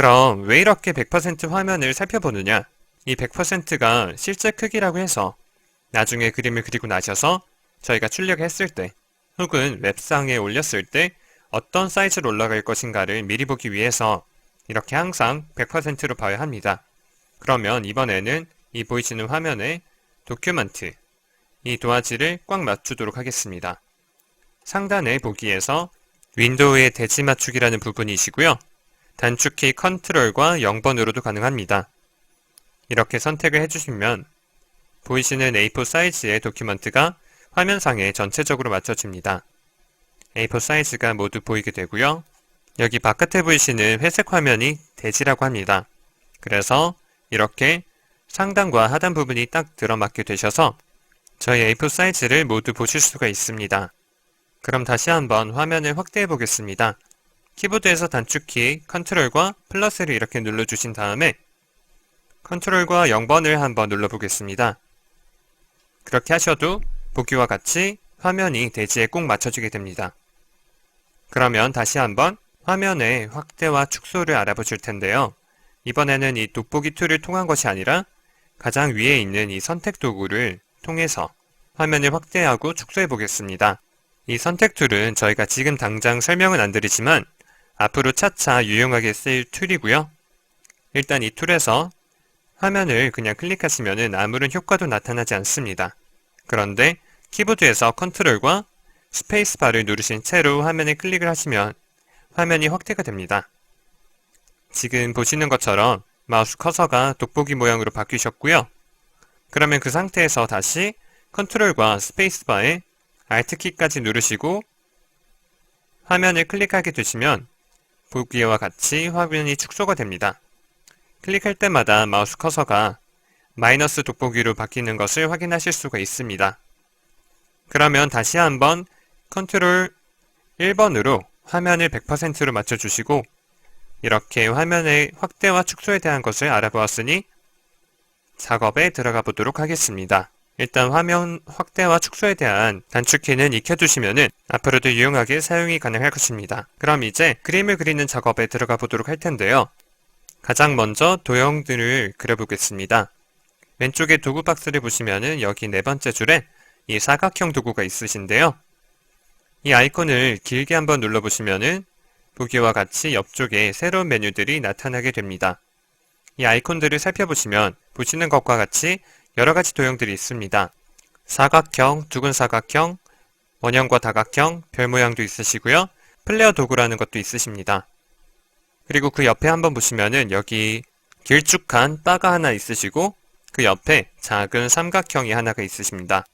그럼 왜 이렇게 100% 화면을 살펴보느냐? 이 100%가 실제 크기라고 해서 나중에 그림을 그리고 나셔서 저희가 출력했을 때 혹은 웹상에 올렸을 때 어떤 사이즈로 올라갈 것인가를 미리 보기 위해서 이렇게 항상 100%로 봐야 합니다. 그러면 이번에는 이 보이시는 화면에 도큐먼트 이 도화지를 꽉 맞추도록 하겠습니다. 상단의 보기에서 윈도우의 대지 맞추기라는 부분이시고요. 단축키 컨트롤과 0번으로도 가능합니다. 이렇게 선택을 해주시면 보이시는 A4 사이즈의 도큐먼트가 화면상에 전체적으로 맞춰집니다. A4 사이즈가 모두 보이게 되고요. 여기 바깥에 보이시는 회색 화면이 대지라고 합니다. 그래서 이렇게 상단과 하단 부분이 딱 들어맞게 되셔서 저희 A4 사이즈를 모두 보실 수가 있습니다. 그럼 다시 한번 화면을 확대해 보겠습니다. 키보드에서 단축키 컨트롤과 플러스를 이렇게 눌러주신 다음에 컨트롤과 0번을 한번 눌러보겠습니다. 그렇게 하셔도 보기와 같이 화면이 대지에 꼭 맞춰지게 됩니다. 그러면 다시 한번 화면의 확대와 축소를 알아보실 텐데요. 이번에는 이 돋보기 툴을 통한 것이 아니라 가장 위에 있는 이 선택 도구를 통해서 화면을 확대하고 축소해 보겠습니다. 이 선택 툴은 저희가 지금 당장 설명은 안 드리지만 앞으로 차차 유용하게 쓰일 툴이고요. 일단 이 툴에서 화면을 그냥 클릭하시면 아무런 효과도 나타나지 않습니다. 그런데 키보드에서 컨트롤과 스페이스바를 누르신 채로 화면에 클릭을 하시면 화면이 확대가 됩니다. 지금 보시는 것처럼 마우스 커서가 돋보기 모양으로 바뀌셨고요. 그러면 그 상태에서 다시 컨트롤과 스페이스바에 Alt키까지 누르시고 화면을 클릭하게 되시면 보기와 같이 화면이 축소가 됩니다. 클릭할 때마다 마우스 커서가 마이너스 돋보기로 바뀌는 것을 확인하실 수가 있습니다. 그러면 다시 한번 컨트롤 1번으로 화면을 100%로 맞춰주시고 이렇게 화면의 확대와 축소에 대한 것을 알아보았으니 작업에 들어가 보도록 하겠습니다. 일단 화면 확대와 축소에 대한 단축키는 익혀두시면 앞으로도 유용하게 사용이 가능할 것입니다. 그럼 이제 그림을 그리는 작업에 들어가 보도록 할 텐데요. 가장 먼저 도형들을 그려보겠습니다. 왼쪽에 도구 박스를 보시면 여기 네 번째 줄에 이 사각형 도구가 있으신데요. 이 아이콘을 길게 한번 눌러보시면 보기와 같이 옆쪽에 새로운 메뉴들이 나타나게 됩니다. 이 아이콘들을 살펴보시면 보시는 것과 같이 여러 가지 도형들이 있습니다. 사각형, 두근 사각형, 원형과 다각형, 별 모양도 있으시고요. 플레어 도구라는 것도 있으십니다. 그리고 그 옆에 한번 보시면은 여기 길쭉한 바가 하나 있으시고 그 옆에 작은 삼각형이 하나가 있으십니다.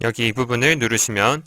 여기 이 부분을 누르시면